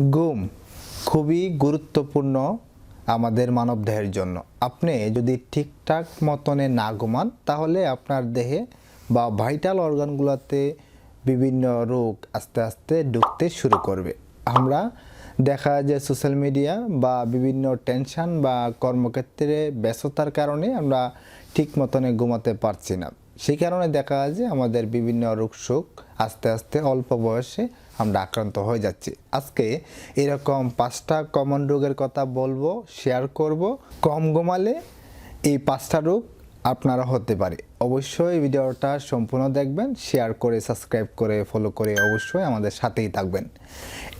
ঘুম খুবই গুরুত্বপূর্ণ আমাদের মানবদেহের জন্য। আপনি যদি ঠিকঠাক মতনে না ঘুমান, তাহলে আপনার দেহে বা ভাইটাল অর্গানগুলোতে বিভিন্ন রোগ আস্তে আস্তে ঢুকতে শুরু করবে। আমরা দেখা যায় সোশ্যাল মিডিয়া বা বিভিন্ন টেনশন বা কর্মক্ষেত্রে ব্যস্ততার কারণে আমরা ঠিক মতনে ঘুমাতে পারছি না। সেই কারণে দেখা যায় যে আমাদের বিভিন্ন রোগ শোক আস্তে আস্তে অল্প বয়সে আমরা আক্রান্ত হয়ে যাচ্ছি। আজকে এরকম পাঁচটা কমন রোগের কথা বলব শেয়ার করব। কম ঘুমালে এই পাঁচটা রোগ আপনারা হতে পারে। অবশ্যই ভিডিওটা সম্পূর্ণ দেখবেন শেয়ার করে সাবস্ক্রাইব করে ফলো করে অবশ্যই আমাদের সাথেই থাকবেন।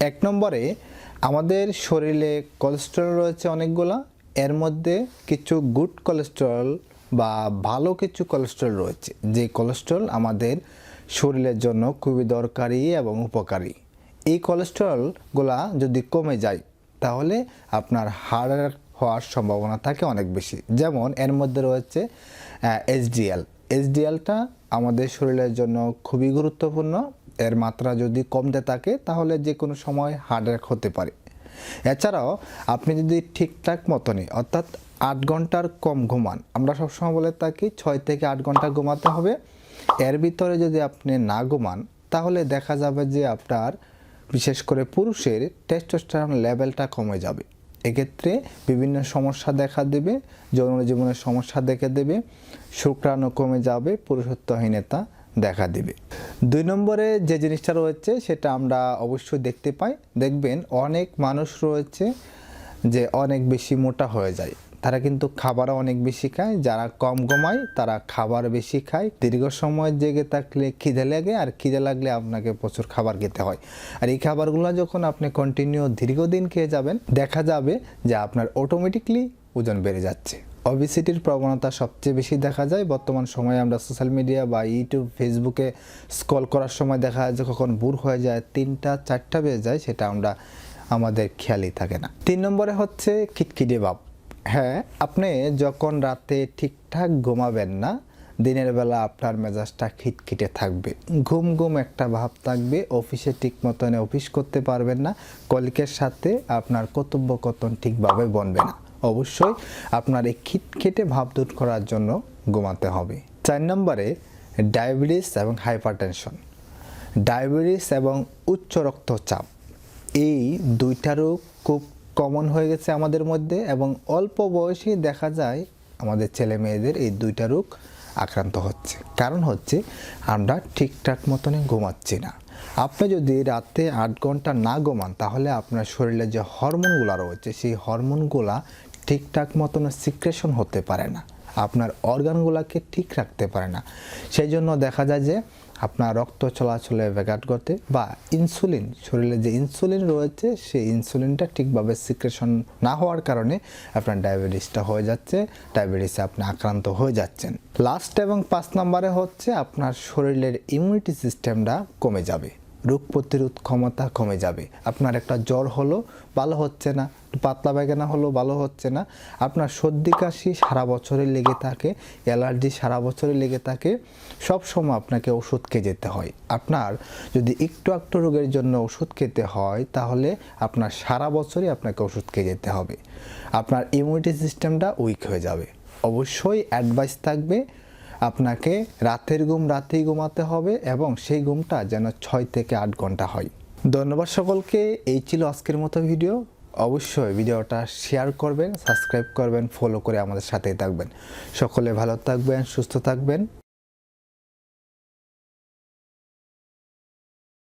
এক নম্বরে, আমাদের শরীরে কোলেস্টেরল রয়েছে অনেকগুলা, এর মধ্যে কিছু গুড কোলেস্টেরল বা ভালো কিছু কোলেস্ট্রল রয়েছে, যে কোলেস্ট্রল আমাদের শরীরের জন্য খুবই দরকারি এবং উপকারী। এই কোলেস্ট্রলগুলা যদি কমে যায়, তাহলে আপনার হার্ট হওয়ার সম্ভাবনা থাকে অনেক বেশি। যেমন এর মধ্যে রয়েছে এইচডিএল এইচডিএলটা আমাদের শরীরের জন্য খুবই গুরুত্বপূর্ণ। এর মাত্রা যদি কমতে থাকে, তাহলে যে কোনো সময় হার্ট হতে পারে। এছাড়াও আপনি যদি ঠিকঠাক মতনই, অর্থাৎ আট ঘণ্টার কম ঘুমান, আমরা সবসময় বলে থাকি ছয় থেকে আট ঘণ্টা ঘুমাতে হবে। এর ভিতরে যদি আপনি না ঘুমান, তাহলে দেখা যাবে যে আপনার বিশেষ করে পুরুষের টেস্টোস্টেরন লেভেলটা কমে যাবে। এক্ষেত্রে বিভিন্ন সমস্যা দেখা দেবে, যৌন জীবনের সমস্যা দেখে দেবে, শুক্রাণু কমে যাবে, পুরুষত্বহীনতা দেখা দেবে। দুই নম্বরে যে জিনিসটা রয়েছে সেটা আমরা অবশ্যই দেখতে পাই। দেখবেন অনেক মানুষ রয়েছে যে অনেক বেশি মোটা হয়ে যায়। তারা কিন্তু খাবারও অনেক বেশি খায়। যারা কম কমায় তারা খাবার বেশি খায়। দীর্ঘ সময় জেগে থাকলে খিদে লাগে আর খিদে লাগলে আপনাকে প্রচুর খাবার খেতে হয়। আর এই খাবারগুলো যখন আপনি কন্টিনিউ দীর্ঘদিন খেয়ে যাবেন, দেখা যাবে যে আপনার অটোমেটিকলি ওজন বেড়ে যাচ্ছে। অবিসিটির প্রবণতা সবচেয়ে বেশি দেখা যায়। বর্তমান সময়ে আমরা সোশ্যাল মিডিয়া বা ইউটিউব ফেসবুকে স্কল করার সময় দেখা যায় যে কখন বুর হয়ে যায়, তিনটা, চারটা বেজে যায়, সেটা আমরা, আমাদের খেয়ালই থাকে না। তিন নম্বরে হচ্ছে খিটখিটে ভাব। হ্যাঁ আপনি যখন রাতে ঠিকঠাক ঘুমাবেন না, দিনের বেলা আপনার মেজাজটা খিটখিটে থাকবে। ঘুম ঘুম একটা ভাব থাকবে অফিসে ঠিক মতনে অফিস করতে পারবেন না, কলিকের সাথে আপনার কর্তব্য কতন ঠিকভাবে বনবে না। অবশ্যই আপনার এই খিটখিটে ভাব দূর করার জন্য ঘুমাতে হবে। চার নম্বরে ডায়াবেটিস এবং হাইপারটেনশন। ডায়াবেটিস এবং উচ্চ রক্তচাপ, এই দুইটা রোগ খুব কমন হয়ে গেছে আমাদের মধ্যে এবং অল্প বয়সেই দেখা যায় আমাদের ছেলে মেয়েদের এই দুইটা রোগ আক্রান্ত হচ্ছে। কারণ হচ্ছে আমরা ঠিকঠাক মতনে ঘুমাচ্ছি না। আপনি যদি রাতে আট ঘণ্টা না ঘুমান তাহলে আপনার শরীরে যে হরমোনগুলো রয়েছে সেই হরমোনগুলা ঠিকঠাক মতন সিক্রেশন হতে পারে না। আপনার অর্গানগুলোকে ঠিক রাখতে পারে না। সেই জন্য দেখা যায় যে আপনার রক্ত চলাচলে ব্যাঘাত ঘটে বা ইনসুলিন শরীরে যে ইনসুলিন রয়েছে, সেই ইনসুলিনটা ঠিকভাবে সিক্রেশন না হওয়ার কারণে আপনার ডায়াবেটিসটা হয়ে যাচ্ছে ডায়াবেটিসে আপনি আক্রান্ত হয়ে যাচ্ছেন। লাস্ট এবং পাঁচ নম্বরে হচ্ছে আপনার শরীরের ইমিউনিটি সিস্টেমটা কমে যাবে। রোগ প্রতিরোধ ক্ষমতা কমে যাবে। আপনার একটা জ্বর হলো, ভালো হচ্ছে না, পাতলা পায়খানা হলো, ভালো হচ্ছে না। আপনার সর্দি কাশি সারা বছরে লেগে থাকে, অ্যালার্জি সারা বছরে লেগে থাকে। সব সময় আপনাকে ওষুধ খেয়ে যেতে হয়। আপনার যদি একটু একটু রোগের জন্য ওষুধ খেতে হয়, তাহলে আপনার সারা বছরই আপনাকে ওষুধ খেয়ে যেতে হবে। আপনার ইমিউনিটি সিস্টেমটা উইক হয়ে যাবে। অবশ্যই অ্যাডভাইস থাকবে আপনাকে রাতের ঘুম রাতেই ঘুমাতে হবে এবং সেই ঘুমটা যেন ছয় থেকে আট ঘণ্টা হয়। ধন্যবাদ সকলকে, এই ছিল আজকের মতো ভিডিও। অবশ্যই ভিডিওটা শেয়ার করবেন, সাবস্ক্রাইব করবেন ফলো করে আমাদের সাথেই থাকবেন। সকলে ভালো থাকবেন, সুস্থ থাকবেন।